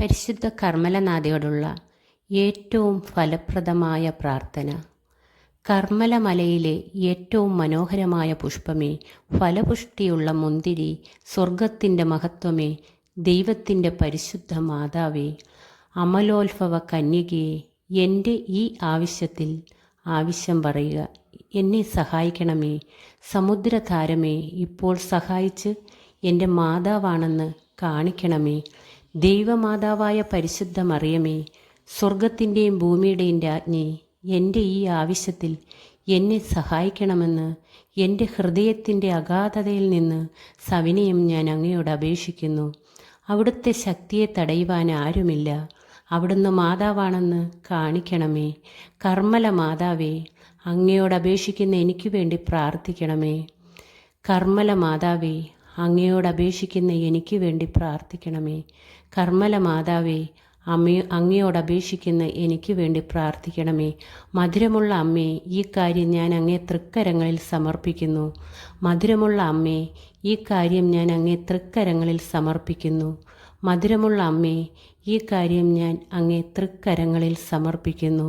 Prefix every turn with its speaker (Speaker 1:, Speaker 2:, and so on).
Speaker 1: പരിശുദ്ധ കർമ്മലനാഥയോടുള്ള ഏറ്റവും ഫലപ്രദമായ പ്രാർത്ഥന. കർമ്മലമലയിലെ ഏറ്റവും മനോഹരമായ പുഷ്പമേ ഫലപുഷ്ടിയുള്ള മുന്തിരി സ്വർഗത്തിന്റെ മഹത്വമേ ദൈവത്തിന്റെ പരിശുദ്ധ മാതാവേ അമലോത്ഭവ കന്യകയെ എന്റെ ഈ ആവശ്യത്തിൽ ആവശ്യം പറയുക. എന്നെ സഹായിക്കണമേ. സമുദ്രതാരമേ ഇപ്പോൾ സഹായിച്ച് എന്റെ മാതാവാണെന്ന് കാണിക്കണമേ. ദൈവമാതാവായ പരിശുദ്ധ മറിയമേ സ്വർഗത്തിന്റെയും ഭൂമിയുടെയും രാജ്ഞി എന്റെ ഈ ആവശ്യത്തിൽ എന്നെ സഹായിക്കണമെന്ന് എന്റെ ഹൃദയത്തിന്റെ അഗാധതയിൽ നിന്ന് സവിനയം ഞാൻ അങ്ങയോട് അപേക്ഷിക്കുന്നു. അവിടുത്തെ ശക്തിയെ തടയുവാൻ ആരുമില്ല. അവിടുന്ന് മാതാവാണെന്ന് കാണിക്കണമേ. കർമ്മല മാതാവേ അങ്ങയോട് അപേക്ഷിക്കുന്ന എനിക്ക് വേണ്ടി പ്രാർത്ഥിക്കണമേ. കർമ്മല മാതാവേ അങ്ങയോട് അപേക്ഷിക്കുന്ന എനിക്ക് വേണ്ടി പ്രാർത്ഥിക്കണമേ. കർമ്മല മാതാവേ അമ്മയോ അങ്ങയോട് അപേക്ഷിക്കുന്ന എനിക്ക് വേണ്ടി പ്രാർത്ഥിക്കണമേ. മധുരമുള്ള അമ്മേ ഈ കാര്യം ഞാൻ അങ്ങേ തൃക്കരങ്ങളിൽ സമർപ്പിക്കുന്നു. മധുരമുള്ള അമ്മേ ഈ കാര്യം ഞാൻ അങ്ങേ തൃക്കരങ്ങളിൽ സമർപ്പിക്കുന്നു. മധുരമുള്ള അമ്മേ ഈ കാര്യം ഞാൻ അങ്ങേ തൃക്കരങ്ങളിൽ സമർപ്പിക്കുന്നു.